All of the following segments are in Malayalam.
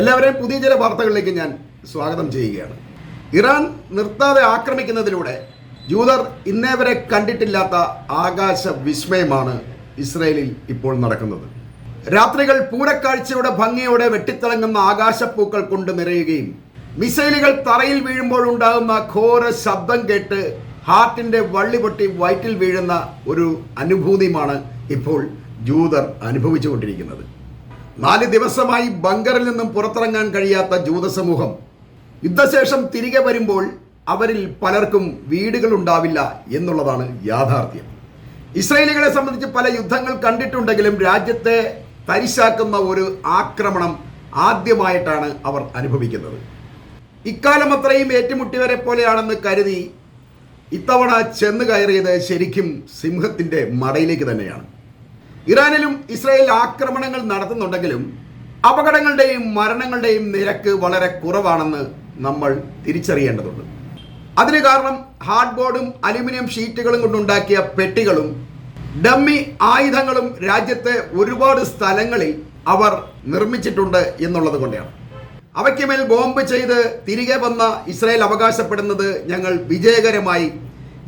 എല്ലാവരെയും പുതിയ ചില വാർത്തകളിലേക്ക് ഞാൻ സ്വാഗതം ചെയ്യുകയാണ്. ഇറാൻ നിർത്താതെ ആക്രമിക്കുന്നതിലൂടെ ജൂതർ ഇന്നേവരെ കണ്ടിട്ടില്ലാത്ത ആകാശ വിസ്മയമാണ് ഇസ്രയേലിൽ ഇപ്പോൾ നടക്കുന്നത്. രാത്രികൾ പൂരക്കാഴ്ചയുടെ ഭംഗിയോടെ വെട്ടിത്തിളങ്ങുന്ന ആകാശപ്പൂക്കൾ കൊണ്ട് നിറയുകയും മിസൈലുകൾ തറയിൽ വീഴുമ്പോൾ ഉണ്ടാകുന്ന ഘോര ശബ്ദം കേട്ട് ഹാർട്ടിന്റെ വള്ളി പൊട്ടി വയറ്റിൽ വീഴുന്ന ഒരു അനുഭൂതിയുമാണ് ഇപ്പോൾ ജൂതർ അനുഭവിച്ചുകൊണ്ടിരിക്കുന്നത്. നാല് ദിവസമായി ബങ്കറിൽ നിന്നും പുറത്തിറങ്ങാൻ കഴിയാത്ത ജൂതസമൂഹം. യുദ്ധശേഷം തിരികെ വരുമ്പോൾ അവരിൽ പലർക്കും വീടുകൾ ഉണ്ടാവില്ല എന്നുള്ളതാണ് യാഥാർത്ഥ്യം. ഇസ്രയേലികളെ സംബന്ധിച്ച് പല യുദ്ധങ്ങൾ കണ്ടിട്ടുണ്ടെങ്കിലും രാജ്യത്തെ തരിശാക്കുന്ന ഒരു ആക്രമണം ആദ്യമായിട്ടാണ് അവർ അനുഭവിക്കുന്നത്. ഇക്കാലം അത്രയും ഏറ്റുമുട്ടിയവരെ പോലെയാണെന്ന് കരുതി ഇത്തവണ ചെന്ന് കയറിയത് ശരിക്കും സിംഹത്തിന്റെ മടയിലേക്ക് തന്നെയാണ്. ഇറാനിലും ഇസ്രായേൽ ആക്രമണങ്ങൾ നടത്തുന്നുണ്ടെങ്കിലും അപകടങ്ങളുടെയും മരണങ്ങളുടെയും നിരക്ക് വളരെ കുറവാണെന്ന് നമ്മൾ തിരിച്ചറിയേണ്ടതുണ്ട്. അതിന് കാരണം ഹാർഡ് ബോർഡും അലുമിനിയം ഷീറ്റുകളും കൊണ്ടുണ്ടാക്കിയ പെട്ടികളും ഡമ്മി ആയുധങ്ങളും രാജ്യത്തെ ഒരുപാട് സ്ഥലങ്ങളിൽ അവർ നിർമ്മിച്ചിട്ടുണ്ട് എന്നുള്ളത് കൊണ്ടാണ്. അവയ്ക്ക് മേൽ ബോംബ് ചെയ്ത് തിരികെ വന്ന ഇസ്രായേൽ അവകാശപ്പെടുന്നത് ഞങ്ങൾ വിജയകരമായി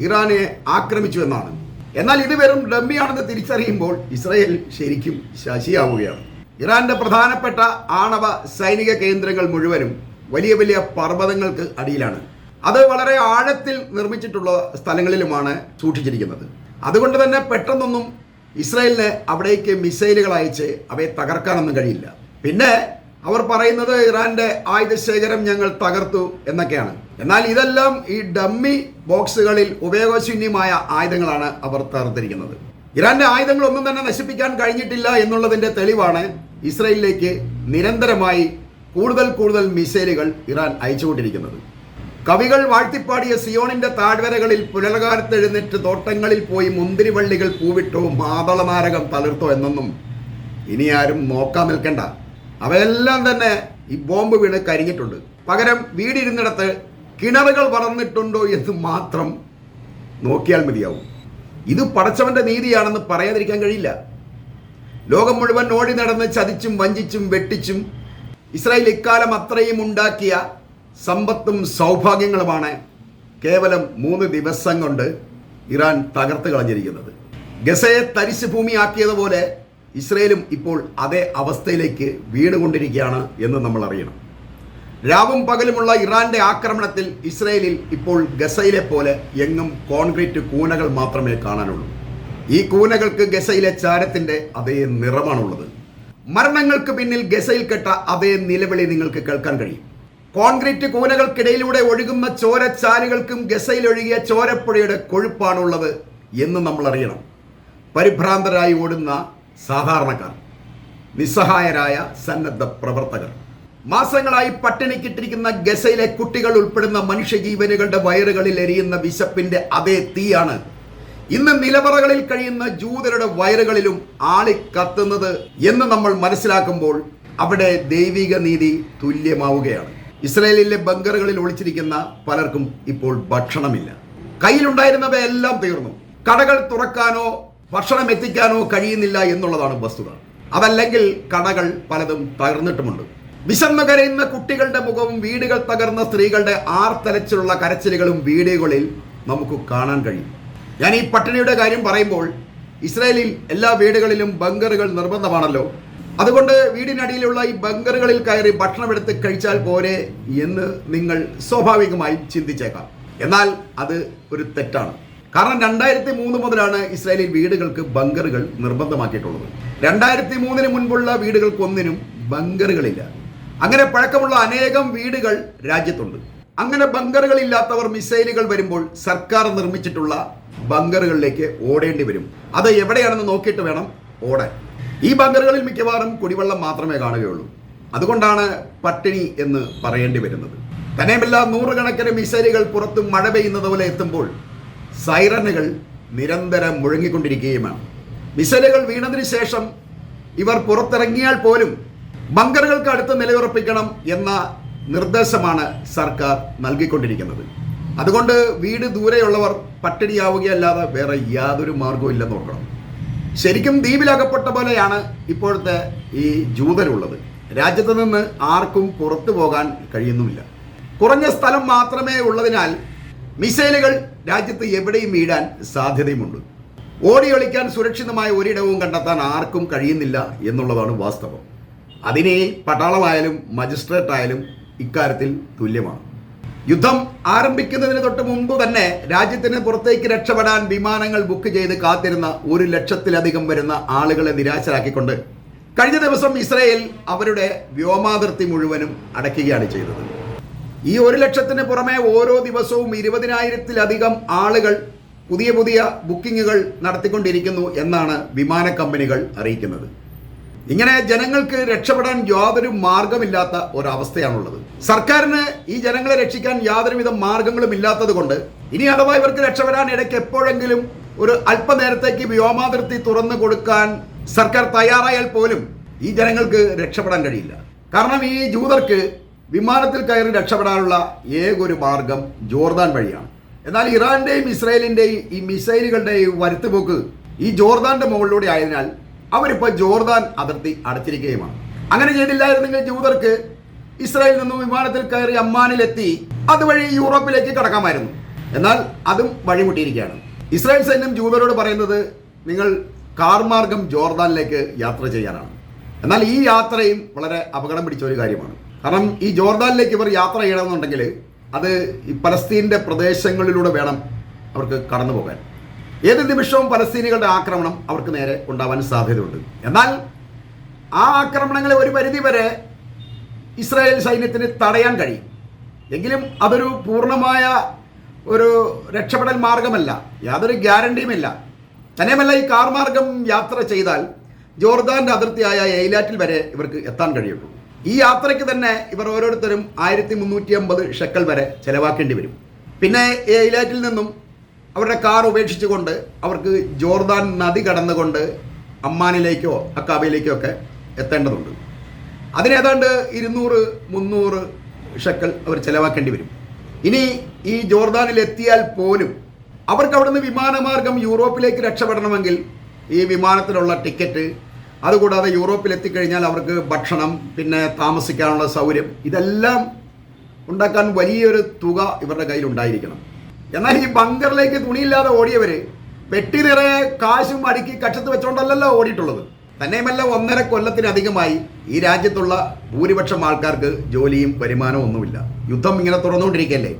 ഇറാനെ ആക്രമിച്ചു എന്നാണ്. എന്നാൽ ഇത് വെറും ഡമ്മിയാണെന്ന് തിരിച്ചറിയുമ്പോൾ ഇസ്രയേൽ ശരിക്കും ശശിയാവുകയാണ്. ഇറാന്റെ പ്രധാനപ്പെട്ട ആണവ സൈനിക കേന്ദ്രങ്ങൾ മുഴുവനും വലിയ വലിയ പർവതങ്ങൾക്ക് അടിയിലാണ്. അത് വളരെ ആഴത്തിൽ നിർമ്മിച്ചിട്ടുള്ള സ്ഥലങ്ങളിലുമാണ് സൂക്ഷിച്ചിരിക്കുന്നത്. അതുകൊണ്ട് തന്നെ പെട്ടെന്നൊന്നും ഇസ്രായേലിന് അവിടേക്ക് മിസൈലുകൾ അയച്ച് അവയെ തകർക്കാനൊന്നും കഴിയില്ല. പിന്നെ അവർ പറയുന്നത് ഇറാന്റെ ആയുധശേഖരം ഞങ്ങൾ തകർത്തു എന്നൊക്കെയാണ്. എന്നാൽ ഇതെല്ലാം ഈ ഡമ്മി ബോക്സുകളിൽ ഉപയോഗശൂന്യമായ ആയുധങ്ങളാണ് അവർ തകർത്തിരിക്കുന്നത്. ഇറാന്റെ ആയുധങ്ങൾ ഒന്നും തന്നെ നശിപ്പിക്കാൻ കഴിഞ്ഞിട്ടില്ല എന്നുള്ളതിന്റെ തെളിവാണ് ഇസ്രയേലിലേക്ക് നിരന്തരമായി കൂടുതൽ കൂടുതൽ മിസൈലുകൾ ഇറാൻ അയച്ചുകൊണ്ടിരിക്കുന്നത്. കവികൾ വാഴ്ത്തിപ്പാടിയ സിയോണിന്റെ താഴ്വരകളിൽ പുലർകാലത്തെഴുന്നേറ്റ് തോട്ടങ്ങളിൽ പോയി മുന്തിരിവള്ളികൾ പൂവിട്ടോ മാതളനാരകം തളിർത്തോ എന്നൊന്നും ഇനി ആരും നോക്കാൻ നിൽക്കണ്ട. അവയെല്ലാം തന്നെ ഈ ബോംബ് വീണ് കരിഞ്ഞിട്ടുണ്ട്. പകരം വീടിരുന്നിടത്ത് കിണറുകൾ വളർന്നിട്ടുണ്ടോ എന്ന് മാത്രം നോക്കിയാൽ മതിയാവും. ഇത് പടച്ചവന്റെ നീതിയാണെന്ന് പറയാതിരിക്കാൻ കഴിയില്ല. ലോകം മുഴുവൻ ഓടി നടന്ന് ചതിച്ചും വഞ്ചിച്ചും വെട്ടിച്ചും ഇസ്രായേൽ ഇക്കാലം അത്രയും ഉണ്ടാക്കിയ സമ്പത്തും സൗഭാഗ്യങ്ങളുമാണ് കേവലം മൂന്ന് ദിവസം കൊണ്ട് ഇറാൻ തകർത്ത് കളഞ്ഞിരിക്കുന്നത്. ഗസയെ തരിശ് ഭൂമിയാക്കിയതുപോലെ ഇസ്രയേലും ഇപ്പോൾ അതേ അവസ്ഥയിലേക്ക് വീണുകൊണ്ടിരിക്കുകയാണ് എന്ന് നമ്മൾ അറിയണം. രാവും പകലുമുള്ള ഇറാന്റെ ആക്രമണത്തിൽ ഇസ്രയേലിൽ ഇപ്പോൾ ഗസയിലെ പോലെ എങ്ങും കോൺക്രീറ്റ് കൂനകൾ മാത്രമേ കാണാനുള്ളൂ. ഈ കൂനകൾക്ക് ഗസയിലെ ചാരത്തിന്റെ അതേ നിറമാണുള്ളത്. മരണങ്ങൾക്ക് പിന്നിൽ ഗസയിൽ കെട്ട അതേ നിലവിളി നിങ്ങൾക്ക് കേൾക്കാൻ കഴിയും. കോൺക്രീറ്റ് കൂനകൾക്കിടയിലൂടെ ഒഴുകുന്ന ചോരച്ചാലുകൾക്കും ഗസയിൽ ഒഴുകിയ ചോരപ്പുഴയുടെ കൊഴുപ്പാണുള്ളത് എന്ന് നമ്മൾ അറിയണം. പരിഭ്രാന്തരായി ഓടുന്ന സാധാരണക്കാർ നിസ്സഹായരായ സന്നദ്ധ പ്രവർത്തകർ. മാസങ്ങളായി പട്ടിണിക്കിട്ടിരിക്കുന്ന ഗസയിലെ കുട്ടികൾ ഉൾപ്പെടുന്ന മനുഷ്യജീവനുകളുടെ വയറുകളിൽ എരിയുന്ന വിശപ്പിന്റെ അതേ തീയാണ്. ഇന്ന് നിലവറകളിൽ കഴിയുന്ന ജൂതരുടെ വയറുകളിലും ആളി കത്തുന്നത് എന്ന് നമ്മൾ മനസ്സിലാക്കുമ്പോൾ അവിടെ ദൈവിക നീതി തുല്യമാവുകയാണ്. ഇസ്രയേലിലെ ബങ്കറുകളിൽ ഒളിച്ചിരിക്കുന്ന പലർക്കും ഇപ്പോൾ ഭക്ഷണമില്ല. കയ്യിലുണ്ടായിരുന്നവയെല്ലാം തീർന്നു. കടകൾ തുറക്കാനോ ഭക്ഷണം എത്തിക്കാനോ കഴിയുന്നില്ല എന്നുള്ളതാണ് വസ്തുത. അതല്ലെങ്കിൽ കടകൾ പലതും തകർന്നിട്ടുമുണ്ട്. വിശന്നു കരയുന്ന കുട്ടികളുടെ മുഖവും വീടുകൾ തകർന്ന സ്ത്രീകളുടെ ആർത്തലച്ചിലുള്ള കരച്ചിലുകളും വീഡിയോകളിൽ നമുക്ക് കാണാൻ കഴിയും. ഞാൻ ഈ പട്ടിണിയുടെ കാര്യം പറയുമ്പോൾ ഇസ്രായേലിൽ എല്ലാ വീടുകളിലും ബങ്കറുകൾ നിർബന്ധമാണല്ലോ. അതുകൊണ്ട് വീടിനടിയിലുള്ള ഈ ബങ്കറുകളിൽ കയറി ഭക്ഷണം എടുത്ത് കഴിച്ചാൽ പോരെ എന്ന് നിങ്ങൾ സ്വാഭാവികമായും ചിന്തിച്ചേക്കാം. എന്നാൽ അത് ഒരു തെറ്റാണ്. കാരണം രണ്ടായിരത്തി മൂന്ന് മുതലാണ് ഇസ്രായേലിൽ വീടുകൾക്ക് ബങ്കറുകൾ നിർബന്ധമാക്കിയിട്ടുള്ളത്. രണ്ടായിരത്തി മൂന്നിന് മുൻപുള്ള വീടുകൾക്കൊന്നിനും ബങ്കറുകളില്ല. അങ്ങനെ പഴക്കമുള്ള അനേകം വീടുകൾ രാജ്യത്തുണ്ട്. അങ്ങനെ ബങ്കറുകൾ ഇല്ലാത്തവർ മിസൈലുകൾ വരുമ്പോൾ സർക്കാർ നിർമ്മിച്ചിട്ടുള്ള ബങ്കറുകളിലേക്ക് ഓടേണ്ടി വരും. അത് എവിടെയാണെന്ന് നോക്കിയിട്ട് വേണം ഓടാൻ. ഈ ബങ്കറുകളിൽ മിക്കവാറും കുടിവെള്ളം മാത്രമേ കാണുകയുള്ളൂ. അതുകൊണ്ടാണ് പട്ടിണി എന്ന് പറയേണ്ടി വരുന്നത്. തന്നെയുമല്ല നൂറുകണക്കിന് മിസൈലുകൾ പുറത്ത് മഴ പെയ്യുന്നത് പോലെ എത്തുമ്പോൾ സൈറനുകൾ നിരന്തരം മുഴങ്ങിക്കൊണ്ടിരിക്കുകയുമാണ്. മിസൈലുകൾ വീണതിന് ശേഷം ഇവർ പുറത്തിറങ്ങിയാൽ പോലും ബങ്കറുകൾക്ക് അടുത്ത് നിലയുറപ്പിക്കണം എന്ന നിർദ്ദേശമാണ് സർക്കാർ നൽകിക്കൊണ്ടിരിക്കുന്നത്. അതുകൊണ്ട് വീട് ദൂരെയുള്ളവർ പട്ടിണിയാവുകയല്ലാതെ വേറെ യാതൊരു മാർഗവും ഇല്ലെന്ന് നോക്കണം ശരിക്കും ദ്വീപിലകപ്പെട്ട പോലെയാണ് ഇപ്പോഴത്തെ ഈ ജൂതരുള്ളത്. രാജ്യത്ത് നിന്ന് ആർക്കും പുറത്തു പോകാൻ കഴിയുന്നുമില്ല. കുറഞ്ഞ സ്ഥലം മാത്രമേ ഉള്ളതിനാൽ മിസൈലുകൾ രാജ്യത്ത് എവിടെയും വീഴാൻ സാധ്യതയുമുണ്ട്. ഓടിയൊളിക്കാൻ സുരക്ഷിതമായ ഒരിടവും കണ്ടെത്താൻ ആർക്കും കഴിയുന്നില്ല എന്നുള്ളതാണ് വാസ്തവം. അതിനെ പട്ടാളമായാലും മജിസ്ട്രേറ്റ് ആയാലും ഇക്കാര്യത്തിൽ തുല്യമാണ്. യുദ്ധം ആരംഭിക്കുന്നതിന് തൊട്ട് മുമ്പ് തന്നെ രാജ്യത്തിന് പുറത്തേക്ക് രക്ഷപ്പെടാൻ വിമാനങ്ങൾ ബുക്ക് ചെയ്ത് കാത്തിരുന്ന ഒരു ലക്ഷത്തിലധികം വരുന്ന ആളുകളെ നിരാശരാക്കിക്കൊണ്ട് കഴിഞ്ഞ ദിവസം ഇസ്രയേൽ അവരുടെ വ്യോമാതിർത്തി മുഴുവനും അടയ്ക്കുകയാണ് ചെയ്തത്. ഈ ഒരു ലക്ഷത്തിന് പുറമെ ഓരോ ദിവസവും ഇരുപതിനായിരത്തിലധികം ആളുകൾ പുതിയ പുതിയ ബുക്കിങ്ങുകൾ നടത്തിക്കൊണ്ടിരിക്കുന്നു എന്നാണ് വിമാന കമ്പനികൾ അറിയിക്കുന്നത്. ഇങ്ങനെ ജനങ്ങൾക്ക് രക്ഷപ്പെടാൻ യാതൊരു മാർഗമില്ലാത്ത ഒരവസ്ഥയാണുള്ളത്. സർക്കാരിന് ഈ ജനങ്ങളെ രക്ഷിക്കാൻ യാതൊരുവിധ മാർഗങ്ങളും ഇല്ലാത്തത് കൊണ്ട് ഇനി അഥവാ ഇവർക്ക് രക്ഷപ്പെടാൻ ഇടയ്ക്ക് എപ്പോഴെങ്കിലും ഒരു അല്പനേരത്തേക്ക് വ്യോമാതിർത്തി തുറന്നു കൊടുക്കാൻ സർക്കാർ തയ്യാറായാൽ പോലും ഈ ജനങ്ങൾക്ക് രക്ഷപ്പെടാൻ കഴിയില്ല. കാരണം ഈ ജൂതർക്ക് വിമാനത്തിൽ കയറി രക്ഷപ്പെടാനുള്ള ഏകൊരു മാർഗം ജോർദാൻ വഴിയാണ്. എന്നാൽ ഇറാന്റെയും ഇസ്രയേലിന്റെയും ഈ മിസൈലുകളുടെയും വരുത്തുപോക്ക് ഈ ജോർദാന്റെ മുകളിലൂടെ ആയതിനാൽ അവരിപ്പോൾ ജോർദാൻ അതിർത്തി അടച്ചിരിക്കുകയുമാണ്. അങ്ങനെ ചെയ്തില്ലായിരുന്നെങ്കിൽ ജൂതർക്ക് ഇസ്രായേലിൽ നിന്നും വിമാനത്തിൽ കയറി അമ്മാനിലെത്തി അതുവഴി യൂറോപ്പിലേക്ക് കടക്കാമായിരുന്നു. എന്നാൽ അതും വഴിമുട്ടിയിരിക്കുകയാണ്. ഇസ്രായേൽ സൈന്യം ജൂതരോട് പറയുന്നത് നിങ്ങൾ കാർമാർഗം ജോർദാനിലേക്ക് യാത്ര ചെയ്യാനാണ്. എന്നാൽ ഈ യാത്രയും വളരെ അപകടം പിടിച്ച ഒരു കാര്യമാണ്. കാരണം ഈ ജോർദാനിലേക്ക് ഇവർ യാത്ര ചെയ്യണമെന്നുണ്ടെങ്കിൽ അത് ഈ പലസ്തീന്റെ പ്രദേശങ്ങളിലൂടെ വേണം അവർക്ക് കടന്നു പോകാൻ ഏത് നിമിഷവും പലസ്തീനികളുടെ ആക്രമണം അവർക്ക് നേരെ ഉണ്ടാവാൻ സാധ്യതയുണ്ട്. എന്നാൽ ആ ആക്രമണങ്ങളെ ഒരു പരിധി വരെ ഇസ്രായേൽ സൈന്യത്തിന് തടയാൻ കഴിയും. എങ്കിലും അതൊരു പൂർണമായ ഒരു രക്ഷപ്പെടൽ മാർഗമല്ല. യാതൊരു ഗ്യാരണ്ടിയുമില്ല തന്നെയുമല്ല ഈ കാർ മാർഗം യാത്ര ചെയ്താൽ ജോർദാന്റെ അതിർത്തിയായ എയിലാറ്റിൽ വരെ ഇവർക്ക് എത്താൻ കഴിയുള്ളൂ. ഈ യാത്രയ്ക്ക് തന്നെ ഇവർ ഓരോരുത്തരും ആയിരത്തി മുന്നൂറ്റി അമ്പത് ഷെക്കൽ വരെ ചെലവാക്കേണ്ടി വരും. പിന്നെ എയിലാറ്റിൽ നിന്നും അവരുടെ കാർ ഉപേക്ഷിച്ചുകൊണ്ട് അവർക്ക് ജോർദാൻ നദി കടന്നുകൊണ്ട് അമ്മാനിലേക്കോ അക്കാബയിലേക്കോ ഒക്കെ എത്തേണ്ടതുണ്ട് അതിനേതാണ്ട് ഇരുന്നൂറ് മുന്നൂറ് ഷക്കൽ അവർ ചിലവാക്കേണ്ടി വരും. ഇനി ഈ ജോർദാനിൽ എത്തിയാൽ പോലും അവർക്ക് അവിടുന്ന് വിമാനമാർഗം യൂറോപ്പിലേക്ക് രക്ഷപ്പെടണമെങ്കിൽ ഈ വിമാനത്തിലുള്ള ടിക്കറ്റ് അതുകൂടാതെ യൂറോപ്പിൽ എത്തിക്കഴിഞ്ഞാൽ അവർക്ക് ഭക്ഷണം പിന്നെ താമസിക്കാനുള്ള സൗകര്യം ഇതെല്ലാം ഉണ്ടാക്കാൻ വലിയൊരു തുക ഇവരുടെ കയ്യിൽ ഉണ്ടായിരിക്കണം എന്നാൽ ഈ ബങ്കറിലേക്ക് തുണിയില്ലാതെ ഓടിയവര് പെട്ടി നിറയെ കാശും അടുക്കി കക്ഷത്ത് വെച്ചോണ്ടല്ലല്ലോ ഓടിയിട്ടുള്ളത്. തന്നെയുമല്ല ഒന്നര കൊല്ലത്തിനധികമായി ഈ രാജ്യത്തുള്ള ഭൂരിപക്ഷം ആൾക്കാർക്ക് ജോലിയും വരുമാനവും ഒന്നുമില്ല. യുദ്ധം ഇങ്ങനെ തുറന്നുകൊണ്ടിരിക്കല്ലേ?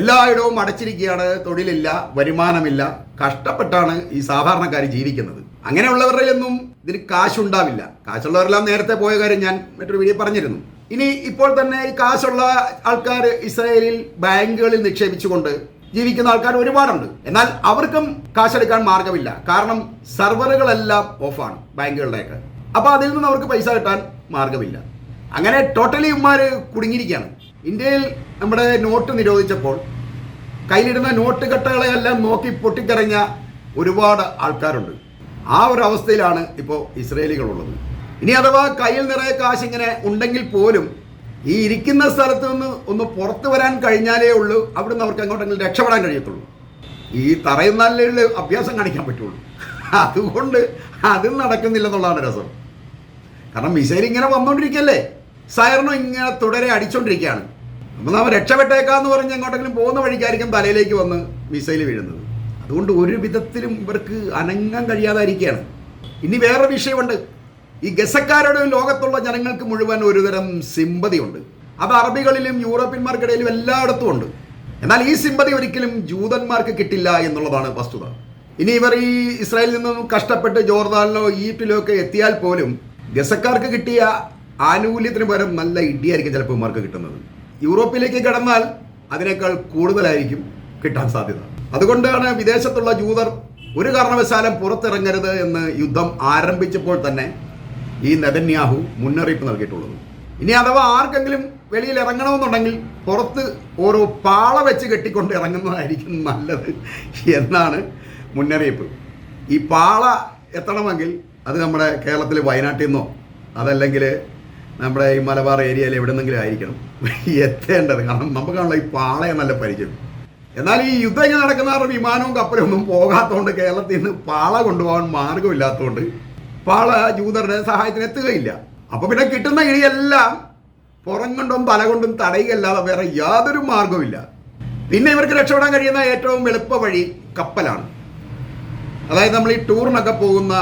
എല്ലായിടവും അടച്ചിരിക്കുകയാണ് തൊഴിലില്ല വരുമാനമില്ല. കഷ്ടപ്പെട്ടാണ് ഈ സാധാരണക്കാർ ജീവിക്കുന്നത്. അങ്ങനെയുള്ളവരുടെ ഒന്നും ഇതിന് കാശുണ്ടാവില്ല. കാശുള്ളവരെല്ലാം നേരത്തെ പോയ കാര്യം ഞാൻ മറ്റൊരു വീഡിയോ പറഞ്ഞിരുന്നു. ഇനി ഇപ്പോൾ തന്നെ ഈ കാശുള്ള ആൾക്കാർ ഇസ്രായേലിൽ ബാങ്കുകളിൽ നിക്ഷേപിച്ചുകൊണ്ട് ജീവിക്കുന്ന ആൾക്കാർ ഒരുപാടുണ്ട്. എന്നാൽ അവർക്കും കാശെടുക്കാൻ മാർഗമില്ല കാരണം സെർവറുകളെല്ലാം ഓഫാണ് ബാങ്കുകളുടെയൊക്കെ. അപ്പോൾ അതിൽ നിന്ന് അവർക്ക് പൈസ കിട്ടാൻ മാർഗമില്ല അങ്ങനെ ടോട്ടലി ഉമ്മാർ കുടുങ്ങിയിരിക്കുകയാണ്. ഇന്ത്യയിൽ നമ്മുടെ നോട്ട് നിരോധിച്ചപ്പോൾ കയ്യിലിടുന്ന നോട്ട് കെട്ടുകളെയെല്ലാം നോക്കി പൊട്ടിക്കറിഞ്ഞ ഒരുപാട് ആൾക്കാരുണ്ട്. ആ ഒരു അവസ്ഥയിലാണ് ഇപ്പോൾ ഇസ്രയേലികളുള്ളത്. ഇനി അഥവാ കയ്യിൽ നിറയെ കാശ് ഇങ്ങനെ ഉണ്ടെങ്കിൽ പോലും ഈ ഇരിക്കുന്ന സ്ഥലത്ത് നിന്ന് ഒന്ന് പുറത്തു വരാൻ കഴിഞ്ഞാലേ ഉള്ളൂ അവിടുന്ന് അവർക്ക് അങ്ങോട്ടെങ്കിലും രക്ഷപ്പെടാൻ കഴിയത്തുള്ളൂ. ഈ തറയുന്നാലേ അഭ്യാസം കാണിക്കാൻ പറ്റുള്ളൂ. അതുകൊണ്ട് അത് നടക്കുന്നില്ലെന്നുള്ളതാണ് രസം. കാരണം മിസൈൽ ഇങ്ങനെ വന്നുകൊണ്ടിരിക്കല്ലേ സൈറണും ഇങ്ങനെ തുടരെ അടിച്ചുകൊണ്ടിരിക്കുകയാണ് അപ്പം നാം രക്ഷപ്പെട്ടേക്കാന്ന് പറഞ്ഞ് എങ്ങോട്ടെങ്കിലും പോകുന്ന വഴിക്കായിരിക്കും തലയിലേക്ക് വന്ന് മിസൈൽ വീഴുന്നത്. അതുകൊണ്ട് ഒരു വിധത്തിലും ഇവർക്ക് അനങ്ങാൻ കഴിയാതായിരിക്കുകയാണ്. ഇനി വേറെ വിഷയമുണ്ട്. ഈ ഗസക്കാരുടെ ലോകത്തുള്ള ജനങ്ങൾക്ക് മുഴുവൻ ഒരുതരം സിമ്പതിയുണ്ട്. അത് അറബികളിലും യൂറോപ്യന്മാർക്കിടയിലും എല്ലായിടത്തും ഉണ്ട്. എന്നാൽ ഈ സിമ്പതി ഒരിക്കലും ജൂതന്മാർക്ക് കിട്ടില്ല എന്നുള്ളതാണ് വസ്തുത. ഇനി ഇവർ ഈ ഇസ്രായേലിൽ നിന്നും കഷ്ടപ്പെട്ട് ജോർദാനിലോ ഈജിപ്തിലോ ഒക്കെ എത്തിയാൽ പോലും ഗസക്കാർക്ക് കിട്ടിയ ആനുകൂല്യത്തിന് പകരം നല്ല ഇടിയായിരിക്കും ചിലപ്പോൾ ഇവർക്ക് കിട്ടുന്നത്. യൂറോപ്പിലേക്ക് കടന്നാൽ അതിനേക്കാൾ കൂടുതലായിരിക്കും കിട്ടാൻ സാധ്യത. അതുകൊണ്ടാണ് വിദേശത്തുള്ള ജൂതർ ഒരു കാരണവശാലും പുറത്തിറങ്ങരുത് എന്ന് യുദ്ധം ആരംഭിച്ചപ്പോൾ തന്നെ ഈ നെതന്യാഹു മുന്നറിയിപ്പ് നൽകിയിട്ടുള്ളത്. ഇനി അഥവാ ആർക്കെങ്കിലും വെളിയിൽ ഇറങ്ങണമെന്നുണ്ടെങ്കിൽ പുറത്ത് ഓരോ പാള വെച്ച് കെട്ടിക്കൊണ്ട് ഇറങ്ങുന്നതായിരിക്കും നല്ലത് എന്നാണ് മുന്നറിയിപ്പ്. ഈ പാള എത്തണമെങ്കിൽ അത് നമ്മുടെ കേരളത്തിൽ വയനാട്ടിൽ നിന്നോ അതല്ലെങ്കിൽ നമ്മുടെ ഈ മലബാർ ഏരിയയിൽ എവിടെന്നെങ്കിലും ആയിരിക്കണം. എത്തേണ്ടത്. കാരണം നമുക്കാണല്ലോ ഈ പാളയെ നല്ല പരിചയം. എന്നാൽ ഈ യുദ്ധം ഇങ്ങനെ നടക്കുന്നവരുടെ വിമാനവും കപ്പലും ഒന്നും പോകാത്തതുകൊണ്ട് കേരളത്തിൽ നിന്ന് പാള കൊണ്ടുപോകാൻ മാർഗമില്ലാത്തതുകൊണ്ട് പാള ജൂതരുടെ സഹായത്തിന് എത്തുകയില്ല. അപ്പോൾ പിന്നെ കിട്ടുന്ന ഇഴിയെല്ലാം പുറം കൊണ്ടും തല കൊണ്ടും തടയുകയല്ലാതെ വേറെ യാതൊരു മാർഗവുമില്ല പിന്നെ ഇവർക്ക് രക്ഷപ്പെടാൻ കഴിയുന്ന ഏറ്റവും എളുപ്പ വഴി കപ്പലാണ്. അതായത് നമ്മൾ ഈ ടൂറിനൊക്കെ പോകുന്ന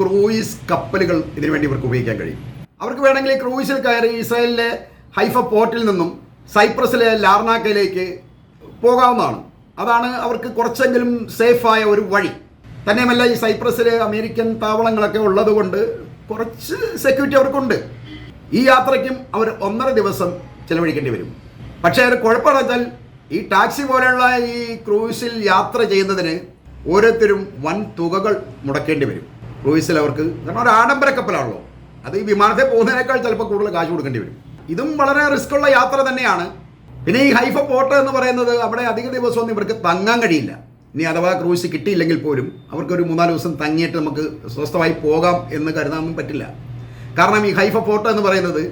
ക്രൂയിസ് കപ്പലുകൾ ഇതിനു വേണ്ടി ഇവർക്ക് ഉപയോഗിക്കാൻ കഴിയും. അവർക്ക് വേണമെങ്കിൽ ക്രൂയിസിൽ കയറി ഇസ്രായേലിലെ ഹൈഫ പോർട്ടിൽ നിന്നും സൈപ്രസിലെ ലാർണാക്കയിലേക്ക് പോകാവുന്നതാണ്. അതാണ് അവർക്ക് കുറച്ചെങ്കിലും സേഫായ ഒരു വഴി. തന്നെയുമല്ല ഈ സൈപ്രസിലെ അമേരിക്കൻ താവളങ്ങളൊക്കെ ഉള്ളതുകൊണ്ട് കുറച്ച് സെക്യൂരിറ്റി അവർക്കുണ്ട്. ഈ യാത്രയ്ക്കും അവർ ഒന്നര ദിവസം ചിലവഴിക്കേണ്ടി വരും. പക്ഷേ ഒരു കുഴപ്പമെന്ന് വെച്ചാൽ ഈ ടാക്സി പോലെയുള്ള ഈ ക്രൂയിസിൽ യാത്ര ചെയ്യുന്നതിന് ഓരോരുത്തരും വൻ തുകകൾ മുടക്കേണ്ടി വരും. ക്രൂയിസിൽ അവർക്ക് കാരണം ഒരു ആഡംബര കപ്പലാണല്ലോ. അത് ഈ വിമാനത്തിൽ പോകുന്നതിനേക്കാൾ ചിലപ്പോൾ കൂടുതൽ കാശ് കൊടുക്കേണ്ടി വരും. ഇതും വളരെ റിസ്ക് ഉള്ള യാത്ര തന്നെയാണ്. പിന്നെ ഈ ഹൈഫ പോർട്ട് എന്ന് പറയുന്നത് അവിടെ അധിക ദിവസമൊന്നും ഇവർക്ക് തങ്ങാൻ കഴിയില്ല. ഇനി അഥവാ ക്രൂസ് കിട്ടിയില്ലെങ്കിൽ പോലും അവർക്കൊരു മൂന്നാൽ ദിവസം തങ്ങിയിട്ട് നമുക്ക് സ്വസ്ഥമായി പോകാം എന്ന് കരുതാനൊന്നും പറ്റില്ല. കാരണം ഈ ഹൈഫ പോർട്ട് എന്ന് പറയുന്നത്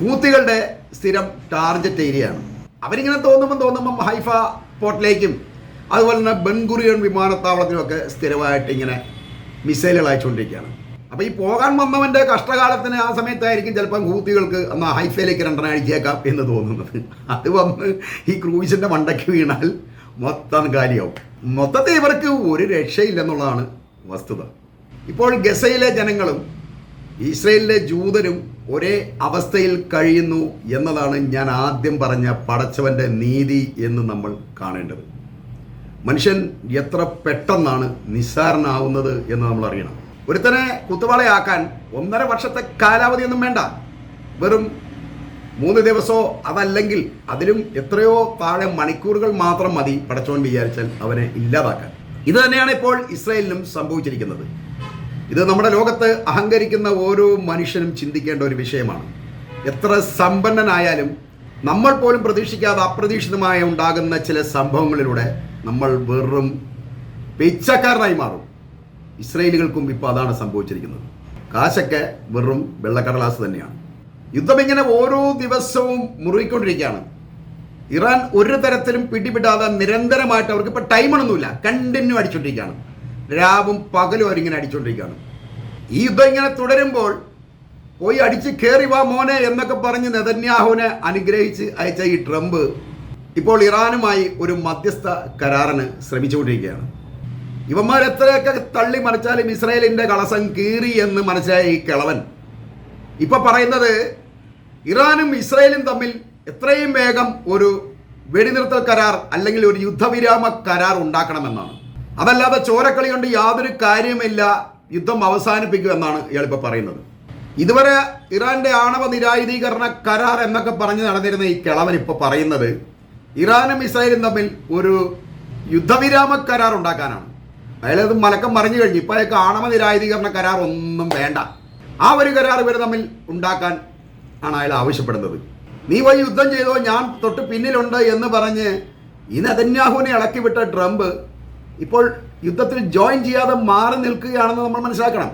ഹൂത്തികളുടെ സ്ഥിരം ടാർജറ്റ് ഏരിയയാണ്. അവരിങ്ങനെ തോന്നുമ്പം തോന്നുമ്പം ഹൈഫ പോർട്ടിലേക്കും അതുപോലെ തന്നെ ബെൻഗുറിയൻ വിമാനത്താവളത്തിലുമൊക്കെ സ്ഥിരമായിട്ട് ഇങ്ങനെ മിസൈലുകൾ അയച്ചുകൊണ്ടിരിക്കുകയാണ്. അപ്പോൾ ഈ പോകാൻ വന്നവന്റെ കഷ്ടകാലത്തിന് ആ സമയത്തായിരിക്കും ചിലപ്പം ഹൂത്തികൾക്ക് എന്നാൽ ഹൈഫയിലേക്ക് രണ്ടെണ്ണം അഴിച്ചേക്കാം എന്ന് തോന്നുന്നത്. അത് വന്ന് ഈ ക്രൂയിസിന്റെ മണ്ടയ്ക്ക് വീണാൽ മൊത്തം കാര്യമാവും മൊത്തത്തിൽ ഇവർക്ക് ഒരു രക്ഷയില്ലെന്നുള്ളതാണ് വസ്തുത. ഇപ്പോൾ ഗസയിലെ ജനങ്ങളും ഇസ്രയേലിലെ ജൂതരും ഒരേ അവസ്ഥയിൽ കഴിയുന്നു എന്നതാണ് ഞാൻ ആദ്യം പറഞ്ഞ പടച്ചവന്റെ നീതി എന്ന് നമ്മൾ കാണേണ്ടത്. മനുഷ്യൻ എത്ര പെട്ടെന്നാണ് നിസ്സാരനാവുന്നത് എന്ന് നമ്മൾ അറിയണം. ഒരുത്തനെ കുത്തുവാളയാക്കാൻ ഒന്നര വർഷത്തെ കാലാവധിയൊന്നും വേണ്ട. വെറും മൂന്ന് ദിവസമോ അതല്ലെങ്കിൽ അതിലും എത്രയോ താഴെ മണിക്കൂറുകൾ മാത്രം മതി പടച്ചോൻ വിചാരിച്ചാൽ അവനെ ഇല്ലാതാക്കാൻ. ഇത് തന്നെയാണ് ഇപ്പോൾ ഇസ്രായേലിനും സംഭവിച്ചിരിക്കുന്നത്. ഇത് നമ്മുടെ ലോകത്ത് അഹങ്കരിക്കുന്ന ഓരോ മനുഷ്യനും ചിന്തിക്കേണ്ട ഒരു വിഷയമാണ്. എത്ര സമ്പന്നനായാലും നമ്മൾ പോലും പ്രതീക്ഷിക്കാതെ അപ്രതീക്ഷിതമായ ഉണ്ടാകുന്ന ചില സംഭവങ്ങളിലൂടെ നമ്മൾ വെറും പിച്ചക്കാരനായി മാറും. ഇസ്രയേലുകൾക്കും ഇപ്പോൾ അതാണ് സംഭവിച്ചിരിക്കുന്നത്. കാശൊക്കെ വെറും വെള്ളക്കടലാസ് തന്നെയാണ്. യുദ്ധം ഇങ്ങനെ ഓരോ ദിവസവും മുറുകിക്കൊണ്ടിരിക്കുകയാണ്. ഇറാൻ ഒരു തരത്തിലും പിടിപെടാതെ നിരന്തരമായിട്ട് അവർക്ക് ഇപ്പോൾ ടൈമൊന്നുമില്ല. കണ്ടിന്യൂ അടിച്ചുകൊണ്ടിരിക്കുകയാണ് രാവും പകലും അവരിങ്ങനെ അടിച്ചുകൊണ്ടിരിക്കുകയാണ് ഈ യുദ്ധം ഇങ്ങനെ തുടരുമ്പോൾ പോയി അടിച്ച് കയറി വാ മോനെ എന്നൊക്കെ പറഞ്ഞ് നെതന്യാഹുവിനെ അനുഗ്രഹിച്ച് അയച്ച ഈ ട്രംപ് ഇപ്പോൾ ഇറാനുമായി ഒരു മധ്യസ്ഥ കരാറിന് ശ്രമിച്ചുകൊണ്ടിരിക്കുകയാണ്. ഇവന്മാർ എത്രയൊക്കെ തള്ളി മറിച്ചാലും ഇസ്രായേലിന്റെ കളസം കീറി എന്ന് മനസ്സിലായ ഈ കിളവൻ ഇപ്പൊ പറയുന്നത് ഇറാനും ഇസ്രായേലും തമ്മിൽ എത്രയും വേഗം ഒരു വെടിനിർത്തൽ കരാർ അല്ലെങ്കിൽ ഒരു യുദ്ധവിരാമ കരാർ ഉണ്ടാക്കണമെന്നാണ്. അതല്ലാതെ ചോരക്കളി കൊണ്ട് യാതൊരു കാര്യമില്ല യുദ്ധം അവസാനിപ്പിക്കുക എന്നാണ് ഇയാളിപ്പോൾ പറയുന്നത്. ഇതുവരെ ഇറാന്റെ ആണവ നിരായുധീകരണ കരാർ എന്നൊക്കെ പറഞ്ഞ് നടന്നിരുന്ന ഈ കിളവൻ ഇപ്പോൾ പറയുന്നത് ഇറാനും ഇസ്രായേലും തമ്മിൽ ഒരു യുദ്ധവിരാമ കരാർ ഉണ്ടാക്കാനാണ്. അയാളത് മലക്കം മറിഞ്ഞു കഴിഞ്ഞു ഇപ്പോൾ അയാൾക്ക് ആണവ നിരായുധീകരണ കരാർ ഒന്നും വേണ്ട. ആ ഒരു കരാർ ഇവർ തമ്മിൽ ഉണ്ടാക്കാൻ ആണ് അയാൾ ആവശ്യപ്പെടുന്നത്. നീ പോയി യുദ്ധം ചെയ്തോ ഞാൻ തൊട്ട് പിന്നിലുണ്ട് എന്ന് പറഞ്ഞ് ഈ നെതന്യാഹുവിനെ ഇളക്കി വിട്ട ട്രംപ് ഇപ്പോൾ യുദ്ധത്തിൽ ജോയിൻ ചെയ്യാതെ മാറി നിൽക്കുകയാണെന്ന് നമ്മൾ മനസ്സിലാക്കണം.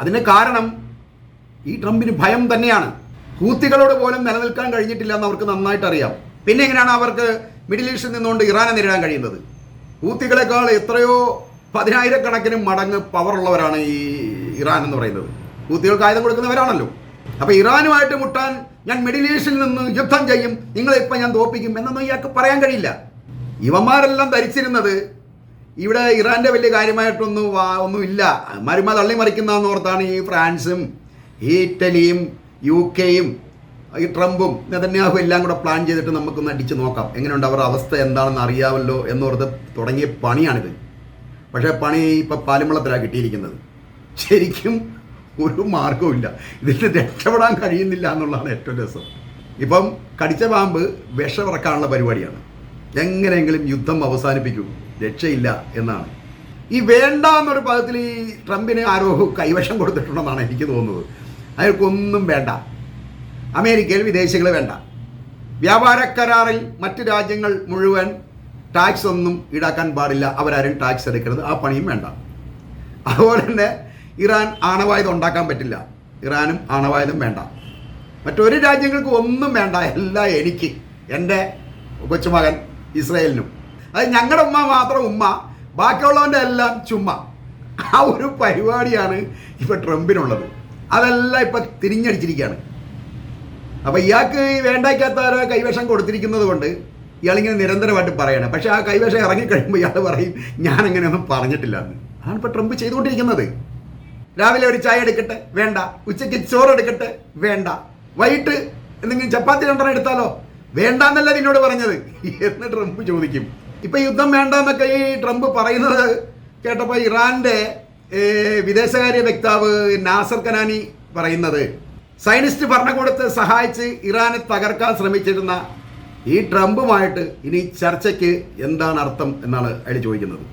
അതിന് കാരണം ഈ ട്രംപിന് ഭയം തന്നെയാണ്. കൂത്തികളോട് പോലും നിലനിൽക്കാൻ കഴിഞ്ഞിട്ടില്ല എന്ന് അവർക്ക് നന്നായിട്ട് അറിയാം. പിന്നെ എങ്ങനെയാണ് അവർക്ക് മിഡിൽ ഈസ്റ്റിൽ നിന്നുകൊണ്ട് ഇറാനെ നേരിടാൻ കഴിയുന്നത്? കൂത്തികളെക്കാൾ എത്രയോ പതിനായിരക്കണക്കിന് മടങ്ങ് പവറുള്ളവരാണ് ഈ ഇറാൻ എന്ന് പറയുന്നത്. ഹൂത്തികൾക്ക് ആയുധം കൊടുക്കുന്നവരാണല്ലോ. അപ്പൊ ഇറാനുമായിട്ട് മുട്ടാൻ ഞാൻ മിഡിൽ ഈസ്റ്റിൽ നിന്ന് യുദ്ധം ചെയ്യും നിങ്ങളെ ഇപ്പം ഞാൻ തോപ്പിക്കും എന്നൊന്നും ഇയാൾക്ക് പറയാൻ കഴിയില്ല. ഇവന്മാരെല്ലാം ധരിച്ചിരുന്നത് ഇവിടെ ഇറാന്റെ വലിയ കാര്യമായിട്ടൊന്നും വാ- ഒന്നുമില്ല. മരുമ തള്ളി മറിക്കുന്നതെന്ന് ഓർത്താണ് ഈ ഫ്രാൻസും ഈ ഇറ്റലിയും യു കെയും ഈ ട്രംപും നെതന്യാഹു എല്ലാം കൂടെ പ്ലാൻ ചെയ്തിട്ട് നമുക്കൊന്ന് അടിച്ചു നോക്കാം. എങ്ങനെയുണ്ട് അവരുടെ അവസ്ഥ എന്താണെന്ന് അറിയാമല്ലോ എന്നോർത്ത് തുടങ്ങിയ പണിയാണിത്. പക്ഷേ പണി ഇപ്പം പാലുമ്പളത്തിലാണ് കിട്ടിയിരിക്കുന്നത്. ശരിക്കും ഒരു മാർഗവുമില്ല ഇതിന് രക്ഷപ്പെടാൻ കഴിയുന്നില്ല എന്നുള്ളതാണ് ഏറ്റവും രസം. ഇപ്പം കടിച്ച പാമ്പ് വിഷമിറക്കാനുള്ള പരിപാടിയാണ്. എങ്ങനെയെങ്കിലും യുദ്ധം അവസാനിപ്പിക്കൂ. രക്ഷയില്ല എന്നാണ്. ഈ വേണ്ട എന്നൊരു പദത്തിൽ ഈ ട്രംപിന് ആരോ കൈവശം കൊടുത്തിട്ടുണ്ടെന്നാണ് എനിക്ക് തോന്നുന്നത്. അയാൾക്കൊന്നും വേണ്ട. അമേരിക്കയിൽ വിദേശികൾ വേണ്ട. വ്യാപാര കരാറിൽ മറ്റ് രാജ്യങ്ങൾ മുഴുവൻ ടാക്സ് ഒന്നും ഈടാക്കാൻ പാടില്ല. അവരാരും ടാക്സ് എടുക്കരുത്. ആ പണിയും വേണ്ട. അതുപോലെ തന്നെ ഇറാൻ ആണവായുധം ഉണ്ടാക്കാൻ പറ്റില്ല. ഇറാനും ആണവായുധം വേണ്ട. മറ്റൊരു രാജ്യങ്ങൾക്ക് ഒന്നും വേണ്ട. എല്ലാം എനിക്ക് എന്റെ കൊച്ചുമകൻ ഇസ്രയേലിനും. അത് ഞങ്ങളുടെ ഉമ്മ മാത്രം ഉമ്മ ബാക്കിയുള്ളവന്റെ എല്ലാം ചുമ്മ. ആ ഒരു പരിപാടിയാണ് ഇപ്പോൾ ട്രംപിനുള്ളത്. അതെല്ലാം ഇപ്പം തിരിഞ്ഞടിച്ചിരിക്കുകയാണ് അപ്പോൾ ഇയാൾക്ക് വേണ്ടാക്കാത്തവരെ കൈവശം കൊടുത്തിരിക്കുന്നത് കൊണ്ട് ഇയാളിങ്ങനെ നിരന്തരമായിട്ട് പറയണം. പക്ഷേ ആ കൈവശം ഇറങ്ങിക്കഴിയുമ്പോൾ ഇയാൾ പറയും ഞാൻ അങ്ങനെയൊന്നും പറഞ്ഞിട്ടില്ല എന്ന് അതാണ് ഇപ്പോൾ ട്രംപ് ചെയ്തുകൊണ്ടിരിക്കുന്നത്. രാവിലെ ഒരു ചായ എടുക്കട്ടെ? വേണ്ട. ഉച്ചയ്ക്ക് ചോറ് എടുക്കട്ടെ? വേണ്ട. വൈകിട്ട് എന്തെങ്കിലും ചപ്പാത്തി രണ്ടെണ്ണം എടുത്താലോ? വേണ്ട എന്നല്ല നിന്നോട് പറഞ്ഞത്? എന്ന് ട്രംപ് ചോദിക്കും. ഇപ്പൊ യുദ്ധം വേണ്ടെന്നൊക്കെ ഈ ട്രംപ് പറയുന്നത് കേട്ടപ്പോൾ ഇറാന്റെ വിദേശകാര്യ വക്താവ് നാസർ കനാനി പറയുന്നത്. സൈനിസ്റ്റ് ഭരണകൂടത്തെ സഹായിച്ച് ഇറാനെ തകർക്കാൻ ശ്രമിച്ചിരുന്ന ഈ ട്രംപുമായിട്ട് ഇനി ചർച്ചയ്ക്ക് എന്താണ് അർത്ഥം എന്നാണ് അയാൾ ചോദിക്കുന്നത്.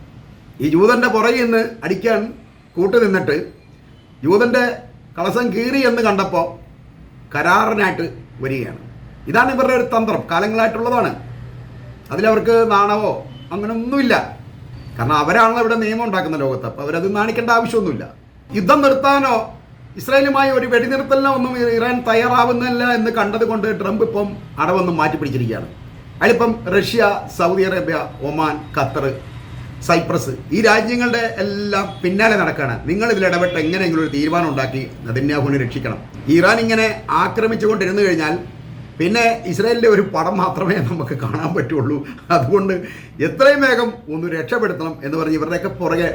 ഈ ജൂതന്റെ പുറകിൽ നിന്ന് അടിക്കാൻ കൂട്ടുനിന്നിട്ട് ജൂതന്റെ കളസം കീറി എന്ന് കണ്ടപ്പോൾ കരാറിനായിട്ട് വരികയാണ്. ഇതാണ് ഇവരുടെ ഒരു തന്ത്രം. കാലങ്ങളായിട്ടുള്ളതാണ്. അതിലവർക്ക് നാണവോ അങ്ങനെ ഒന്നുമില്ല. കാരണം അവരാണല്ലോ ഇവിടെ നിയമം ഉണ്ടാക്കുന്ന ലോകത്ത്. അപ്പോൾ അവരത് നാണിക്കേണ്ട ആവശ്യമൊന്നുമില്ല. യുദ്ധം നിർത്താനോ ഇസ്രായേലുമായി ഒരു വെടിനിർത്തലിനോ ഒന്നും ഇറാൻ തയ്യാറാവുന്നില്ല എന്ന് കണ്ടതുകൊണ്ട് ട്രംപ് ഇപ്പം അടവൊന്നും മാറ്റി പിടിച്ചിരിക്കുകയാണ് അതിലിപ്പം Russia Saudi Arabia Oman Qatar Cyprus. ഈ രാജ്യങ്ങളുടെ എല്ലാം പിന്നാലെ നടക്കുകയാണ് നിങ്ങൾ ഇതിൽ ഇടപെട്ട് എങ്ങനെയെങ്കിലും ഒരു തീരുമാനം ഉണ്ടാക്കി നദിന്യാഹുവിനെ രക്ഷിക്കണം. ഇറാൻ ഇങ്ങനെ ആക്രമിച്ചുകൊണ്ടിരുന്നു കഴിഞ്ഞാൽ പിന്നെ ഇസ്രായേലിന്റെ ഒരു പടം മാത്രമേ നമുക്ക് കാണാൻ പറ്റുള്ളൂ. അതുകൊണ്ട് എത്രയും വേഗം ഒന്ന് രക്ഷപ്പെടുത്തണം എന്ന് പറഞ്ഞ് ഇവരുടെയൊക്കെ പുറകെ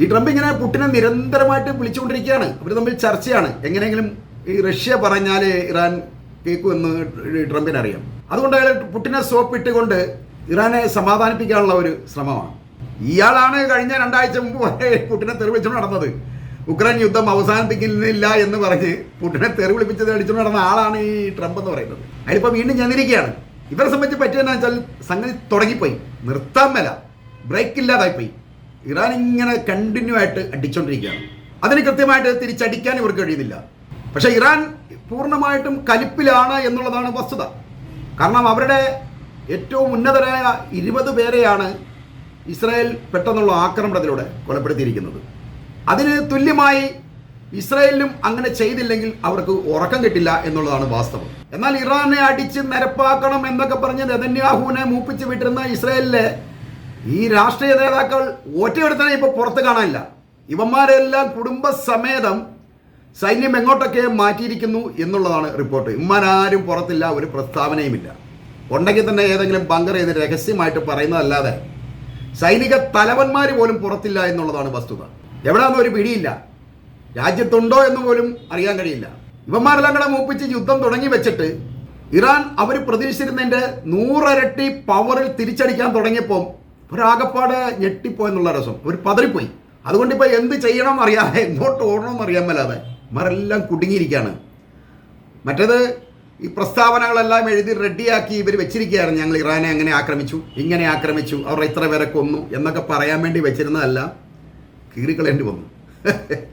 ഈ ട്രംപ് ഇങ്ങനെ പുട്ടിനെ നിരന്തരമായിട്ട് വിളിച്ചുകൊണ്ടിരിക്കുകയാണ്. അവർ തമ്മിൽ ചർച്ചയാണ്. എങ്ങനെയെങ്കിലും ഈ റഷ്യ പറഞ്ഞാൽ ഇറാൻ കേൾക്കുമെന്ന് ട്രംപിന് അറിയാം അതുകൊണ്ട് അയാൾ പുട്ടിനെ സോപ്പിട്ടുകൊണ്ട് ഇറാനെ സമാധാനിപ്പിക്കാനുള്ള ഒരു ശ്രമമാണ്. ഇയാളാണ് കഴിഞ്ഞ രണ്ടാഴ്ച മുമ്പ് പുട്ടിനെ തെറിവിളിച്ചു നടന്നത്. ഉക്രൈൻ യുദ്ധം അവസാനിപ്പിക്കുന്നില്ല എന്ന് പറഞ്ഞ് പുട്ടിനെ തെറിവിളിപ്പിച്ചത് അടിച്ചു നടന്ന ആളാണ് ഈ ട്രംപ് എന്ന് പറയുന്നത്. അതിലിപ്പോൾ വീണ്ടും ചെന്നിരിക്കുകയാണ് ഇവരെ സംബന്ധിച്ച് പറ്റിയെന്നു വെച്ചാൽ സംഗതി തുടങ്ങിപ്പോയി. നിർത്താൻ മേല. ബ്രേക്ക് ഇല്ലാതായിപ്പോയി. ഇറാൻ ഇങ്ങനെ കണ്ടിന്യൂ ആയിട്ട് അടിച്ചുകൊണ്ടിരിക്കുകയാണ് അതിന് കൃത്യമായിട്ട് തിരിച്ചടിക്കാൻ ഇവർക്ക് കഴിയുന്നില്ല. പക്ഷേ ഇറാൻ പൂർണമായിട്ടും കലിപ്പിലാണ് എന്നുള്ളതാണ് വസ്തുത. കാരണം അവരുടെ ഏറ്റവും ഉന്നതരായ ഇരുപത് പേരെയാണ് ഇസ്രായേൽ പെട്ടെന്നുള്ള ആക്രമണത്തിലൂടെ കൊലപ്പെടുത്തിയിരിക്കുന്നത്. അതിന് തുല്യമായി ഇസ്രായേലിനും അങ്ങനെ ചെയ്തില്ലെങ്കിൽ അവർക്ക് ഉറക്കം കിട്ടില്ല എന്നുള്ളതാണ് വാസ്തവം. എന്നാൽ ഇറാനെ അടിച്ച് നിരപ്പാക്കണം എന്നൊക്കെ പറഞ്ഞ് നെതന്യാഹുവിനെ മൂപ്പിച്ച് വിട്ടിരുന്ന ഇസ്രായേലിലെ ഈ രാഷ്ട്രീയ നേതാക്കൾ ഒറ്റയെടുത്തനെ ഇപ്പോൾ പുറത്ത് കാണാനില്ല. ഇവന്മാരെല്ലാം കുടുംബസമേതം സൈന്യം എങ്ങോട്ടൊക്കെ മാറ്റിയിരിക്കുന്നു എന്നുള്ളതാണ് റിപ്പോർട്ട്. ഇമ്മാരാരും പുറത്തില്ല ഒരു പ്രസ്താവനയുമില്ല. ഉണ്ടെങ്കിൽ തന്നെ ഏതെങ്കിലും ബങ്കർ ചെയ്ത് രഹസ്യമായിട്ട് പറയുന്നതല്ലാതെ സൈനിക തലവന്മാർ പോലും പുറത്തില്ല എന്നുള്ളതാണ് വസ്തുത. എവിടെയാണെന്ന് ഒരു പിടിയില്ല. രാജ്യത്തുണ്ടോ എന്ന് പോലും അറിയാൻ കഴിയില്ല. ഇവന്മാരെല്ലാം കൂടെ മൂപ്പിച്ച് യുദ്ധം തുടങ്ങി വെച്ചിട്ട് ഇറാൻ അവർ പ്രതീക്ഷിച്ചിരുന്നതിന്റെ നൂറരട്ടി പവറിൽ തിരിച്ചടിക്കാൻ തുടങ്ങിയപ്പോൾ ഒരാകപ്പാട് ഞെട്ടിപ്പോയെന്നുള്ള രസം. ഒരു പതറിപ്പോയി. അതുകൊണ്ട് ഇപ്പോൾ എന്ത് ചെയ്യണം അറിയാതെ എങ്ങോട്ട് ഓടണം അറിയാൻ മേലാതെ മരെല്ലാം കുടുങ്ങിയിരിക്കുകയാണ്. മറ്റേത് ഈ പ്രസ്താവനകളെല്ലാം എഴുതി റെഡിയാക്കി ഇവർ വെച്ചിരിക്കുകയായിരുന്നു ഞങ്ങൾ ഇറാനെ അങ്ങനെ ആക്രമിച്ചു ഇങ്ങനെ ആക്രമിച്ചു അവർ ഇത്ര പേരെ കൊന്നു എന്നൊക്കെ പറയാൻ വേണ്ടി വെച്ചിരുന്നതെല്ലാം കീറിക്കളയേണ്ടി വന്നു.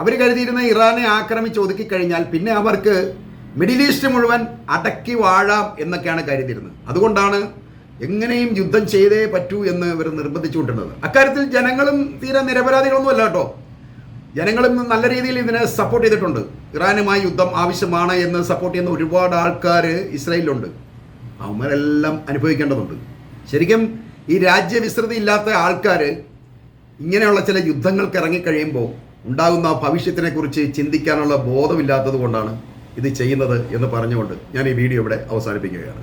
അവർ കരുതിയിരുന്ന ഇറാനെ ആക്രമിച്ച് ഒതുക്കി കഴിഞ്ഞാൽ പിന്നെ അവർക്ക് മിഡിൽ ഈസ്റ്റ് മുഴുവൻ അടക്കി വാഴാം എന്നൊക്കെയാണ് കരുതിയിരുന്നത്. അതുകൊണ്ടാണ് എങ്ങനെയും യുദ്ധം ചെയ്തേ പറ്റൂ എന്ന് ഇവർ നിർബന്ധിച്ചുകൊണ്ടിരുന്നത്. അക്കാര്യത്തിൽ ജനങ്ങളും തീരെ നിരപരാധികളൊന്നും അല്ല കേട്ടോ. ജനങ്ങളും നല്ല രീതിയിൽ ഇതിനെ സപ്പോർട്ട് ചെയ്തിട്ടുണ്ട്. ഇറാനുമായി യുദ്ധം ആവശ്യമാണ് എന്ന് സപ്പോർട്ട് ചെയ്യുന്ന ഒരുപാട് ആൾക്കാർ ഇസ്രായേലിലുണ്ട്. അവന്മാരെല്ലാം അനുഭവിക്കേണ്ടതുണ്ട്. ശരിക്കും ഈ രാജ്യവിസ്തൃതി ഇല്ലാത്ത ആൾക്കാർ ഇങ്ങനെയുള്ള ചില യുദ്ധങ്ങൾക്ക് ഇറങ്ങിക്കഴിയുമ്പോൾ ഉണ്ടാകുന്ന ഭവിഷ്യത്തിനെക്കുറിച്ച് ചിന്തിക്കാനുള്ള ബോധമില്ലാത്തത് കൊണ്ടാണ് ഇത് ചെയ്യുന്നത് എന്ന് പറഞ്ഞുകൊണ്ട് ഞാൻ ഈ വീഡിയോ ഇവിടെ അവസാനിപ്പിക്കുകയാണ്.